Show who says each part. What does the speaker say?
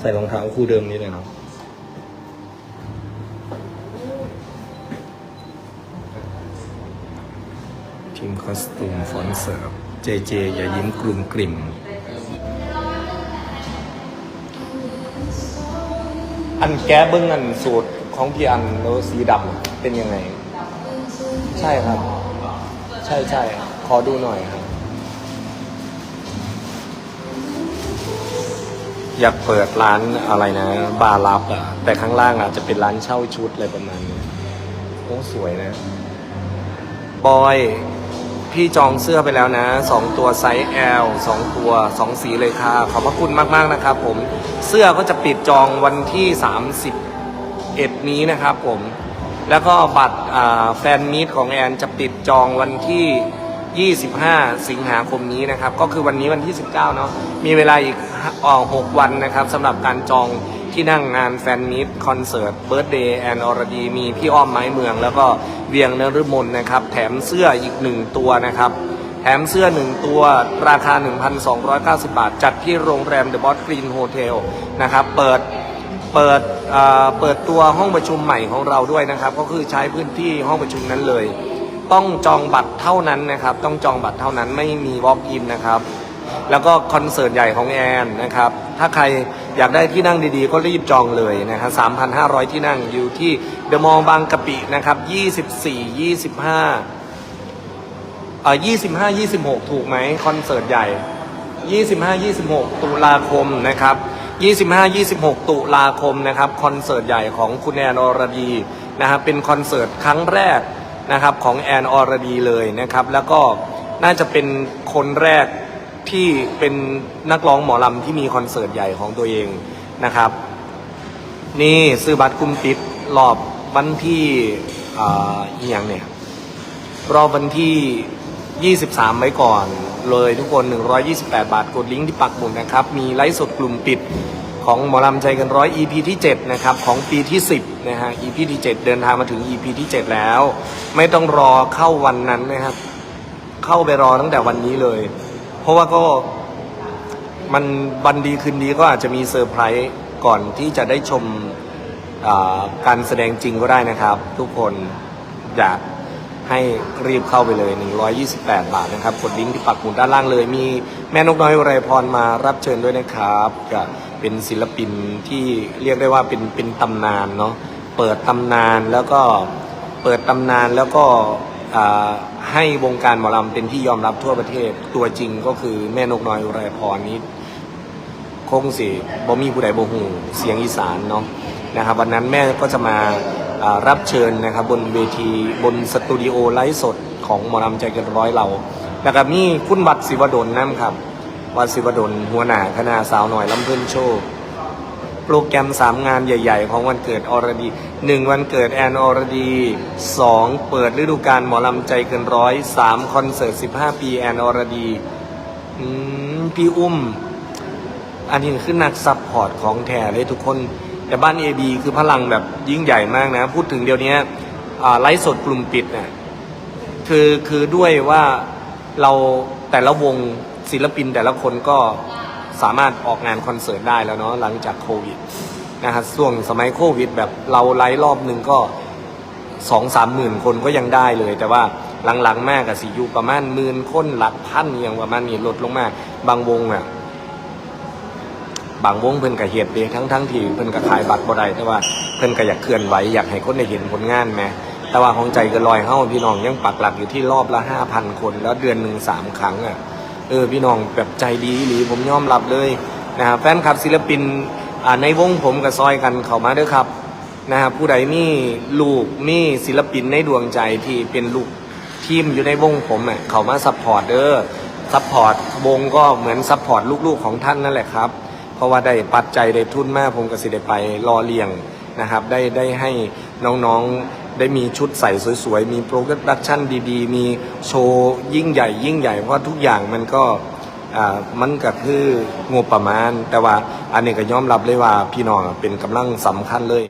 Speaker 1: ใส่รองเท้าคู่เดิมนี้เลยเนาะทีมคอสตูมฟอนเสิร์ฟเจเจ อย่ายิ้มกลุ่มกลิ่ม อันแก้เบิ้งอันสูตรของพี่อันแล้วสีดำเป็นยังไง ใช่ครับ ใช่ใช่ขอดูหน่อยครับ อยากเปิดร้านอะไรนะ บาร์ลับอะ แต่ข้างล่างอาจจะเป็นร้านเช่าชุดอะไรประมาณนี้โอ้สวยนะบอยพี่จองเสื้อไปแล้วนะสองตัวไซส์ L สองตัวสองสีเลยค่ะ ขอบพระคุณมาก ๆ นะครับผมเสื้อก็จะปิดจองวันที่ 31 นี้นะครับผม แล้วก็บัตรแฟนมีตของแอนจะปิดจองวันที่ 25 สิงหาคมนี้นะครับ ก็คือวันนี้วันที่ 19 เนาะมีเวลาอีกอ่อ6วันนะครับสำหรับการจองที่นั่งงานแฟนมีตคอนเสิร์ตเบิร์ดเดย์แอนอรดีมีพี่อ้อมไม้เมือง แล้วก็เวียงนฤมลนะครับ แถมเสื้ออีกหนึ่งตัวนะครับแถมเสื้อหนึ่งตัวราคา 1,290 บาท จัดที่โรงแรม The Boss Green Hotel นะครับ เปิดเปิดเอ่อเปิดตัวห้องประชุมใหม่ของเราด้วยนะครับ ก็คือใช้พื้นที่ห้องประชุมนั้นเลย ต้องจองบัตรเท่านั้นนะครับ ต้องจองบัตรเท่านั้นไม่มี walk in นะครับ แล้วก็คอนเสิร์ตใหญ่ของแอนนะครับ ถ้าใครอยากได้ที่นั่งดีๆ ก็รีบจองเลยนะครับ3,500 ที่นั่งอยู่ที่เดอะมอลล์บางกะปินะครับ 24 25เอ่อยี่สิบห้ายี่สิบหกถูกไหมคอนเสิร์ตใหญ่ยี่สิบห้ายี่สิบหกตุลาคมนะครับยี่สิบห้ายี่สิบหกตุลาคมนะครับคอนเสิร์ตใหญ่ของคุณแอนอรดีนะครับเป็นคอนเสิร์ตครั้งแรก นะครับของแอนออรดีเลยนะครับ แล้วก็น่าจะเป็นคนแรกที่เป็นนักร้องหมอลำที่มีคอนเสิร์ตใหญ่ของตัวเองนะครับ นี่ซื้อบัตรกลุ่มปิดรอบวันที่อ่าอีหยังเนี่ยรอบวันที่ 23 ไว้ก่อน เลยทุกคน 128 บาท กดลิงก์ที่ปักหมุดนะครับ มีไลฟ์สดกลุ่มปิด ของหมอลำใจกันร้อย EP ที่ 7 นะครับ ของปีที่ 10 นะฮะ EP ที่ 7 เดินทางมาถึง EP ที่ 7 แล้ว ไม่ต้องรอเข้าวันนั้นนะครับ เข้าไปรอตั้งแต่วันนี้เลย เพราะว่าก็มันวันดีคืนดีก็อาจจะมีเซอร์ไพรส์ก่อนที่จะได้ชมการแสดงจริงก็ได้นะครับ ทุกคนอยาก ให้รีบเข้าไปเลย 128 บาทนะครับกดลิงก์ที่ปักหมุดด้านล่างเลย มีแม่นกน้อยไรพรมารับเชิญด้วยนะครับก็เป็นศิลปินที่เรียกได้ว่าเป็นเป็นตำนานเนาะเปิดตำนานแล้วก็เปิดตำนานแล้วก็ให้วงการหมอลำเป็นที่ยอมรับทั่วประเทศตัวจริงก็คือแม่นกน้อยไรพรนี้คงสิบ่มีผู้ใดบ่หูเสียงอีสานเนาะนะครับวันนั้นแม่ก็จะมา รับเชิญนะครับบนเวทีบนสตูดิโอไลฟ์สดของหมอลำใจเกันร้อยเราแล้วก็มีคุณวัดศิวดลน้ำครับวัดศิวดลหัวหน้าคณะสาวหน่อยลำเพิ่นโชว์โปรแกรมสามงานใหญ่ ๆ ของวันเกิดอรดีหนึ่งวันเกิดแอนอรดีสองเปิดฤดูกาลหมอลำใจเกินร้อยสามคอนเสิร์ตสิบห้าปีแอนอรดีพี่อุ้ม อันนี้คือนักซัพพอร์ตของแท้เลยทุกคน แต่บ้าน AB คือพลังแบบยิ่งใหญ่มากนะ พูดถึงเดี๋ยวนี้ไลฟ์สดกลุ่มปิดเนี่ยคือคือด้วยว่าเราแต่ละวงศิลปินแต่ละคนก็สามารถออกงานคอนเสิร์ตได้แล้วเนาะหลังจากโควิดนะฮะช่วงสมัยโควิด แบบเราไลฟ์รอบหนึ่งก็สองสามหมื่นคนก็ยังได้เลย แต่ว่าหลังๆมากกับสีอยู่ประมาณหมื่นคนหลักพันอย่างประมาณนี้ลดลงมากบางวงอะ บางวงเพิ่นก็เฮ็ดเด้ทั้งทั้งที่เพิ่นก็ขายบัตรบ่ได้แต่ว่าเพิ่นก็อยากเคลื่อนไหวอยากให้คนได้เห็นผลงานแหมแต่ว่าของใจก็ลอยเฮาพี่น้องยังปักหลักอยู่ที่รอบละ5,000 คน แล้วเดือนหนึ่งสามครั้งอะเออพี่น้องแบบใจดีหรือผมยอมรับเลยนะครับแฟนคลับศิลปินอ่าในวงผมกับซอยกันเข้ามาด้อครับนะครับผู้ใดมีลูกมีศิลปินในดวงใจที่เป็นลูกทีมอยู่ในวงผมอะเข้ามาซัพพอร์ตเด้อซัพพอร์ตวงก็เหมือนซัพพอร์ตลูกๆของท่านนั่นแหละครับ เพราะว่าได้ปัจจัยได้ทุนมากผมก็สิได้ไปรอเลี้ยงนะครับได้ได้ให้น้องๆได้มีชุดใส่สวยๆ มีโปรดักชั่นดีๆ มีโชว์ยิ่งใหญ่ ยิ่งใหญ่เพราะทุกอย่างมันก็มันก็คืองบประมาณ แต่ว่าอันนี้ก็ยอมรับเลยว่าพี่น้องเป็นกำลังสำคัญเลย